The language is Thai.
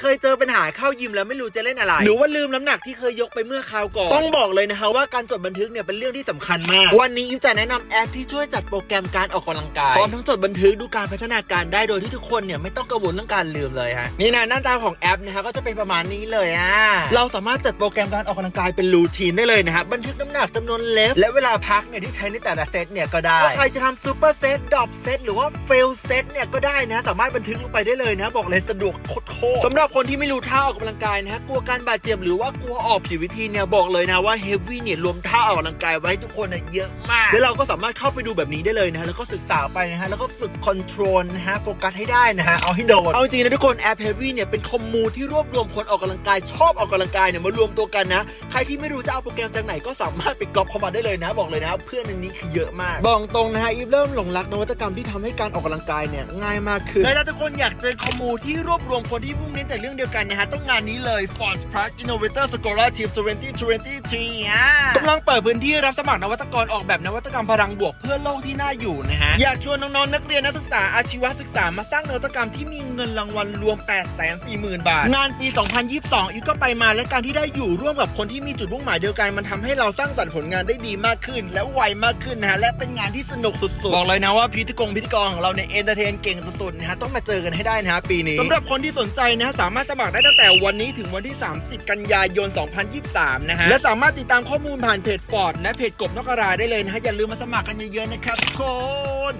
เคยเจอปัญหาเข้ายิมแล้วไม่รู้จะเล่นอะไร หรือว่าลืมน้ำหนักที่เคยยกไปเมื่อคราวก่อนต้องบอกเลยนะคะว่าการจดบันทึกเนี่ยเป็นเรื่องที่สำคัญมาก วันนี้อิฟจะแนะนำแอปที่ช่วยจัดโปรแกรมการออกกำลังกายพร้อมทั้งจดบันทึกดูการพัฒนาการได้โดยที่ทุกคนเนี่ยไม่ต้องกังวลเรื่องการลืมเลยฮะนี่นะหน้าตาของแอปนะฮะก็จะเป็นประมาณนี้เลยอะเราสามารถจัดโปรแกรมการออกกำลังกายเป็นรูทีนได้เลยนะฮะบันทึกน้ำหนักจำนวนเลฟและเวลาพักเนี่ยที่ใช้ในแต่ละเซตเนี่ยก็ได้ว่าใครจะทำซูเปอร์เซตดรอปเซตหรือว่าเฟลเซตเนี่ยก็ได้นะสามารถบันทึกลงไปได้เลยนะบอกเลยสะดวกโคตรๆสำหรับคนที่ไม่รู้ท่าออกกำลังกายนะฮะกลัวการบาดเจ็บหรือว่ากลัวออกผิดวิธีเนี่ยบอกเลยนะว่าเฮฟวี่เนี่ยรวมท่าออกกำลังกายไว้ให้ทุกคนเนี่ยเยอะมากแล้วเราก็สามารถเข้าไปดูแบบนี้ได้เลยนะฮะแล้วก็ศึกษาไปนะฮะแล้วก็ฝึกคอนโทรลนะฮะโฟกัสให้ได้นะฮะเอาให้โดนเอาจริงๆนะทุกคนแอปเฮฟวี่เนี่ยเป็นคอมมูที่รวบรวมคนออกกำลังกายชอบออกกำลังกายเนี่ยมารวมตัวกันนะใครที่ไม่รู้จะเอาโปรแกรมจากไหนก็สามารถไปก๊อปเข้ามาได้เลยนะ บอกเลยนะเพื่อนในนี้คือเยอะมากบอกตรงนะฮะอีฟเริ่มหลงรักนวัตกรรมที่ทำให้การออกกำลังกายเนี่ยง่ายมากขึ้นและถ้าทุกคนอยากเจอคอมมูที่รวบรวมคนที่มุ่งน้นแต่เรื่องเดียวกันนะฮะต้องงานนี้เลย Force Plus Innovator Scholarship 2023อะกำลังเปิดพื้นที่รับสมัครนวัตกรออกแบบนวัตกรรมพลังบวกเพื่อโลกที่น่าอยู่นะฮะ อยากชวนน้องๆนักเรียนนักศึกษาอาชีวศึกษามาสร้างนวัตกรรมที่มีเงินรางวัลรวม 8 4 0 0 0 0 บาท งานปี 2022 อีกก็ไปมาและการที่ได้อยู่ร่วมกับคนที่มีจุดมุ่งหมายเดียวกันมันทำให้เราสร้างสรรค์ผลงานได้ดีมากขึ้น และไวมากขึ้นนะฮะและเป็นงานที่สนุกสุดๆบอกเลยนะว่าพิธีกรพิธีกรของเราเนี่ยเอนเตอร์เทนเก่งสุดๆนะฮะต้องมาเจอกันให้ได้นะฮะปีนี้สำหรับคนที่สนใจนะสามารถสมัครได้ตั้งแต่วันนี้ถึงวันที่ 30 กันยายน 2023 นะฮะ และสามารถติดตามข้อมูลผ่านเพจฟอร์ดและเพจกบนกกระราได้เลยนะฮะ อย่าลืมมาสมัครกันเยอะๆนะครับทุกคน